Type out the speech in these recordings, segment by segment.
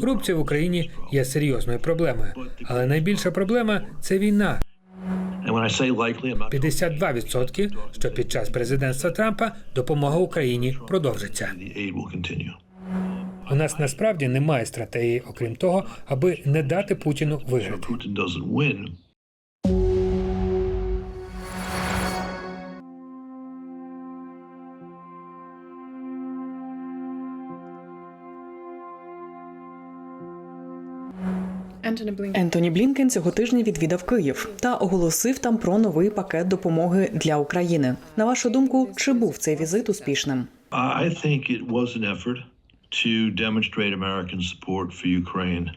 Корупція в Україні є серйозною проблемою, але найбільша проблема це війна. 52%, що під час президентства Трампа допомога Україні продовжиться. У нас насправді немає стратегії, окрім того, аби не дати Путіну виграти. Ентоні Блінкен цього тижня відвідав Київ та оголосив там про новий пакет допомоги для України. На вашу думку, чи був цей візит успішним? I think it was an effort to demonstrate American support for Ukraine.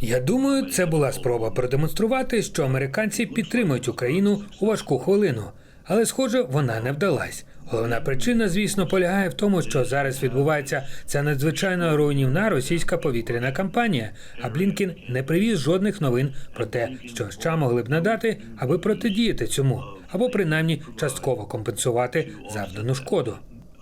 Я думаю, це була спроба продемонструвати, що американці підтримують Україну у важку хвилину. Але, схоже, вона не вдалась. Головна причина, звісно, полягає в тому, що зараз відбувається ця надзвичайно руйнівна російська повітряна кампанія. А Блінкін не привіз жодних новин про те, що США могли б надати, аби протидіяти цьому, або принаймні частково компенсувати завдану шкоду.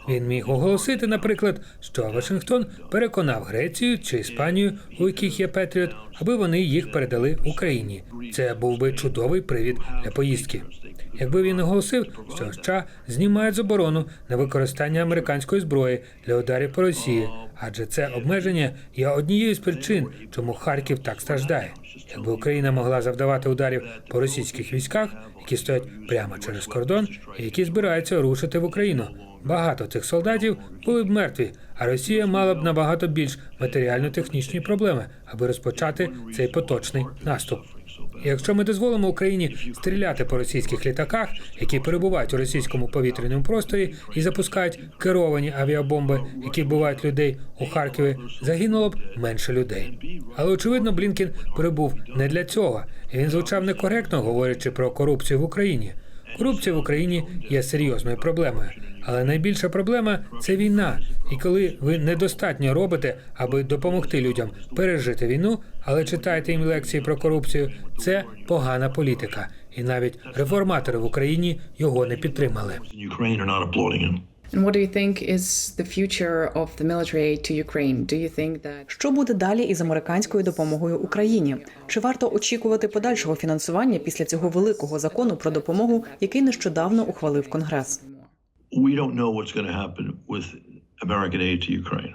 Він міг оголосити, наприклад, що Вашингтон переконав Грецію чи Іспанію, у яких є Петріот, аби вони їх передали Україні. Це був би чудовий привід для поїздки. Якби він оголосив, що США знімають заборону на використання американської зброї для ударів по Росії, адже це обмеження є однією з причин, чому Харків так страждає. Якби Україна могла завдавати ударів по російських військах, які стоять прямо через кордон і які збираються рушити в Україну. Багато цих солдатів були б мертві, а Росія мала б набагато більш матеріально-технічні проблеми, аби розпочати цей поточний наступ. Якщо ми дозволимо Україні стріляти по російських літаках, які перебувають у російському повітряному просторі і запускають керовані авіабомби, які вбивають людей у Харкові, загинуло б менше людей. Але очевидно, Блінкін прибув не для цього, він звучав некоректно, говорячи про корупцію в Україні. Корупція в Україні є серйозною проблемою, але найбільша проблема це війна. І коли ви недостатньо робите, аби допомогти людям пережити війну, але читаєте їм лекції про корупцію, це погана політика. І навіть реформатори в Україні його не підтримали. In Ukraine are not applauding him. And what do you think is the future of the military aid to Ukraine? Do you think that Що буде далі із американською допомогою Україні? Чи варто очікувати подальшого фінансування після цього великого закону про допомогу, який нещодавно ухвалив Конгрес? We don't know what's going to happen with American aid to Ukraine.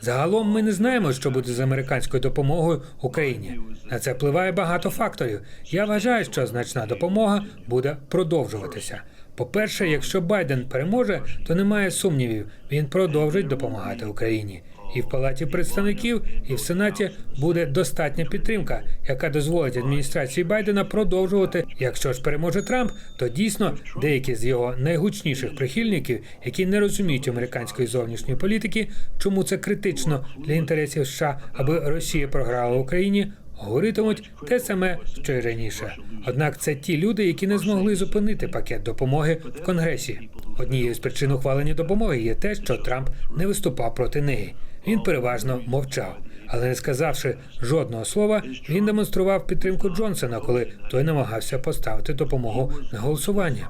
Загалом ми не знаємо, що буде з американською допомогою Україні. На це впливає багато факторів. Я вважаю, що значна допомога буде продовжуватися. По-перше, якщо Байден переможе, то немає сумнівів, він продовжить допомагати Україні. І в Палаті представників, і в Сенаті буде достатня підтримка, яка дозволить адміністрації Байдена продовжувати. Якщо ж переможе Трамп, то дійсно деякі з його найгучніших прихильників, які не розуміють американської зовнішньої політики, чому це критично для інтересів США, аби Росія програла Україні. Говоритимуть те саме, що й раніше. Однак це ті люди, які не змогли зупинити пакет допомоги в Конгресі. Однією з причин ухвалення допомоги є те, що Трамп не виступав проти неї. Він переважно мовчав. Але не сказавши жодного слова, він демонстрував підтримку Джонсона, коли той намагався поставити допомогу на голосування.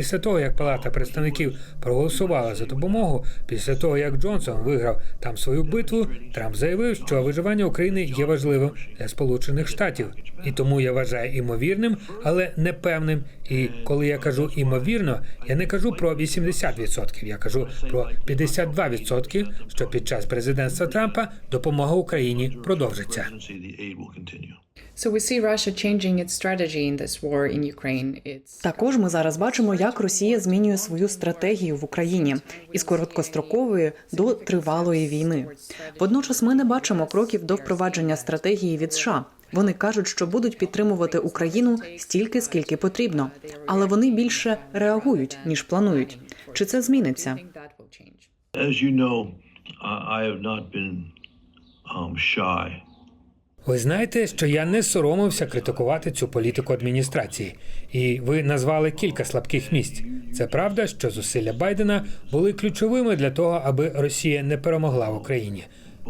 Після того, як Палата представників проголосувала за допомогу, після того як Джонсон виграв там свою битву, Трамп заявив, що виживання України є важливим для Сполучених Штатів, і тому я вважаю імовірним, але непевним. І коли я кажу імовірно, я не кажу про 80%, я кажу про 52%, що під час президентства Трампа допомога Україні продовжиться. So we see Russia changing its strategy in this war in Ukraine? It's Також ми зараз бачимо, як Росія змінює свою стратегію в Україні із короткострокової до тривалої війни. Водночас ми не бачимо кроків до впровадження стратегії від США. Вони кажуть, що будуть підтримувати Україну стільки, скільки потрібно, але вони більше реагують ніж планують. Чи це зміниться? As you know, I have not been um, shy Ви знаєте, що я не соромився критикувати цю політику адміністрації, і ви назвали кілька слабких місць. Це правда, що зусилля Байдена були ключовими для того, аби Росія не перемогла в Україні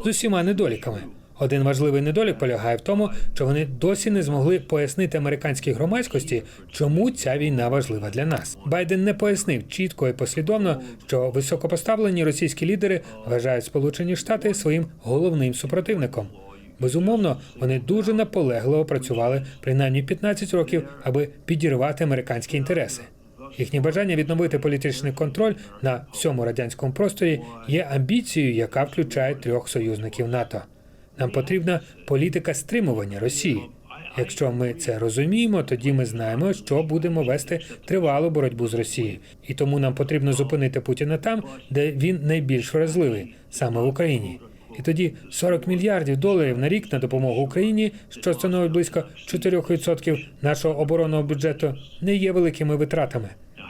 з усіма недоліками. Один важливий недолік полягає в тому, що вони досі не змогли пояснити американській громадськості, чому ця війна важлива для нас. Байден не пояснив чітко і послідовно, що високопоставлені російські лідери вважають Сполучені Штати своїм головним супротивником. Безумовно, вони дуже наполегливо працювали принаймні 15 років, аби підірвати американські інтереси. Їхнє бажання відновити політичний контроль на всьому радянському просторі є амбіцією, яка включає трьох союзників НАТО. Нам потрібна політика стримування Росії. Якщо ми це розуміємо, тоді ми знаємо, що будемо вести тривалу боротьбу з Росією, і тому нам потрібно зупинити Путіна там, де він найбільш вразливий, саме в Україні. І тоді 40 мільярдів доларів на рік на допомогу Україні, що становить близько 4% нашого оборонного бюджету, не є великими витратами.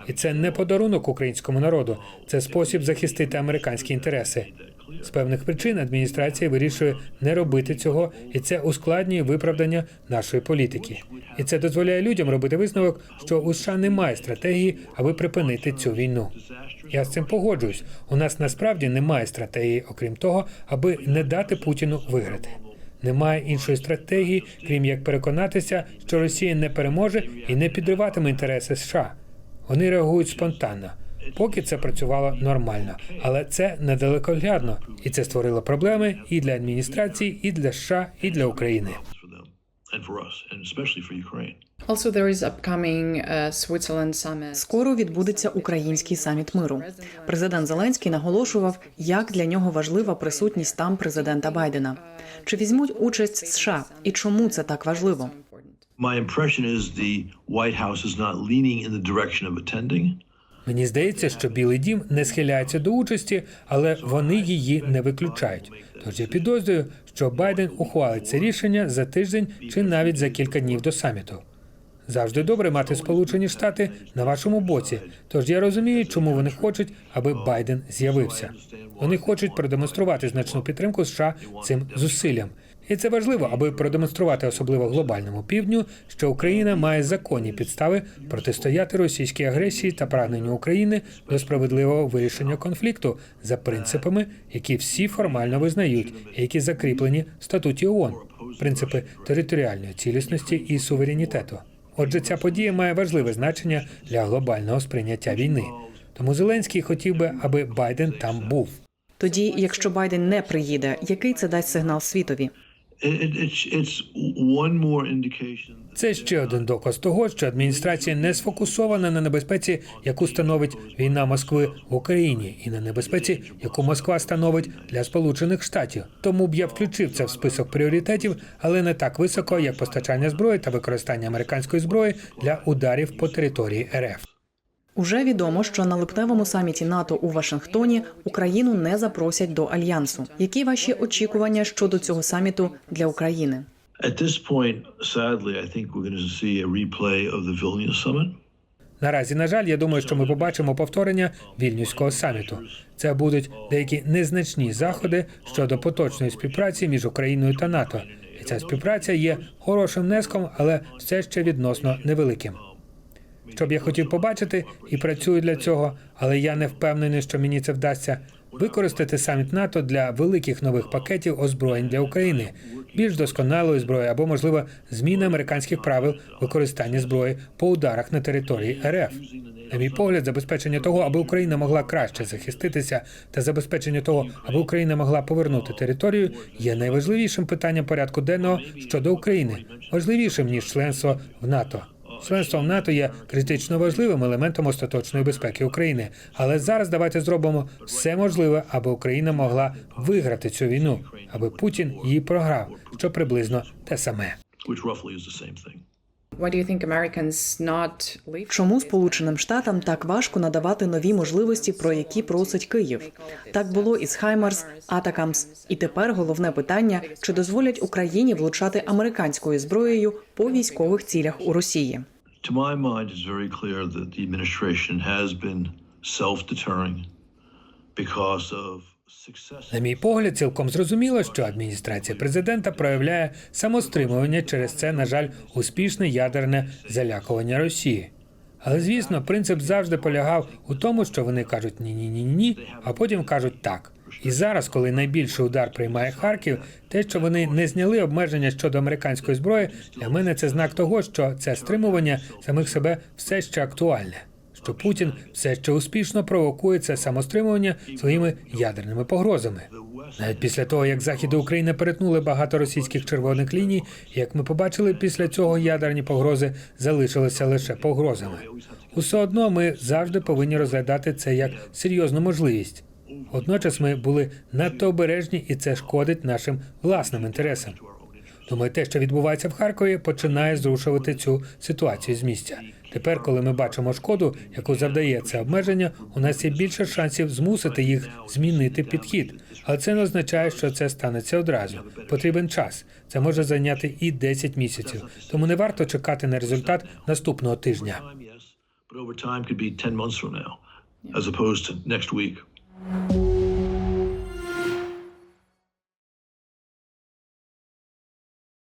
І це не подарунок українському народу, це спосіб захистити американські інтереси. З певних причин адміністрація вирішує не робити цього, і це ускладнює виправдання нашої політики. І це дозволяє людям робити висновок, що у США немає стратегії, аби припинити цю війну. Я з цим погоджуюсь. У нас насправді немає стратегії, окрім того, аби не дати Путіну виграти. Немає іншої стратегії, крім як переконатися, що Росія не переможе і не підриватиме інтереси США. Вони реагують спонтанно. Поки це працювало нормально, але це недалекоглядно, і це створило проблеми і для адміністрації, і для США, і для України. uh. Скоро відбудеться український саміт миру. Президент Зеленський наголошував, як для нього важлива присутність там президента Байдена. Чи візьмуть участь США і чому це так важливо? My impression is the White House is not leaning in the direction of attending. Мені здається, що Білий Дім не схиляється до участі, але вони її не виключають. Тож я підозрюю, що Байден ухвалить це рішення за тиждень чи навіть за кілька днів до саміту. Завжди добре мати Сполучені Штати на вашому боці. Тож я розумію, чому вони хочуть, аби Байден з'явився. Вони хочуть продемонструвати значну підтримку США цим зусиллям. І це важливо, аби продемонструвати особливо глобальному півдню, що Україна має законні підстави протистояти російській агресії та прагненню України до справедливого вирішення конфлікту за принципами, які всі формально визнають, які закріплені в статуті ООН – принципи територіальної цілісності і суверенітету. Отже, ця подія має важливе значення для глобального сприйняття війни. Тому Зеленський хотів би, аби Байден там був. Тоді, якщо Байден не приїде, який це дасть сигнал світові? Це ще один доказ того, що адміністрація не сфокусована на небезпеці, яку становить війна Москви в Україні, і на небезпеці, яку Москва становить для Сполучених Штатів. Тому б я включив це в список пріоритетів, але не так високо, як постачання зброї та використання американської зброї для ударів по території РФ. Уже відомо, що на липневому саміті НАТО у Вашингтоні Україну не запросять до альянсу. Які ваші очікування щодо цього саміту для України? Наразі, на жаль, я думаю, що ми побачимо повторення вільнюського саміту. Це будуть деякі незначні заходи щодо поточної співпраці між Україною та НАТО. І ця співпраця є хорошим внеском, але все ще відносно невеликим. Що б я хотів побачити і працюю для цього, але я не впевнений, що мені це вдасться. Використати саміт НАТО для великих нових пакетів озброєнь для України, більш досконалої зброї або, можливо, зміни американських правил використання зброї по ударах на території РФ. На мій погляд, забезпечення того, аби Україна могла краще захиститися, та забезпечення того, аби Україна могла повернути територію, є найважливішим питанням порядку денного щодо України, важливішим ніж членство в НАТО. Членство в НАТО є критично важливим елементом остаточної безпеки України. Але зараз давайте зробимо все можливе, аби Україна могла виграти цю війну, аби Путін її програв, що приблизно те саме. Чому Сполученим Штатам так важко надавати нові можливості, про які просить Київ? Так було із Хаймарс, Атакамс. І тепер головне питання: чи дозволять Україні влучати американською зброєю по військових цілях у Росії? Self-deterring because of. На мій погляд, цілком зрозуміло, що адміністрація президента проявляє самостримування через це, на жаль, успішне ядерне залякування Росії. Але звісно, принцип завжди полягав у тому, що вони кажуть ні, ні, ні, ні, а потім кажуть так. І зараз, коли найбільший удар приймає Харків, те, що вони не зняли обмеження щодо американської зброї, для мене це знак того, що це стримування самих себе все ще актуальне. Що Путін все ще успішно провокує це самостримування своїми ядерними погрозами. Навіть після того, як захід України перетнули багато російських червоних ліній, як ми побачили, після цього ядерні погрози залишилися лише погрозами. Усе одно ми завжди повинні розглядати це як серйозну можливість. Водночас ми були надто обережні, і це шкодить нашим власним інтересам. Думаю, те, що відбувається в Харкові, починає зрушувати цю ситуацію з місця. Тепер, коли ми бачимо шкоду, яку завдає це обмеження, у нас є більше шансів змусити їх змінити підхід. Але це не означає, що це станеться одразу. Потрібен час. Це може зайняти і 10 місяців. Тому не варто чекати на результат наступного тижня. Time, yes, but over time could be 10 months from now, as opposed to next week.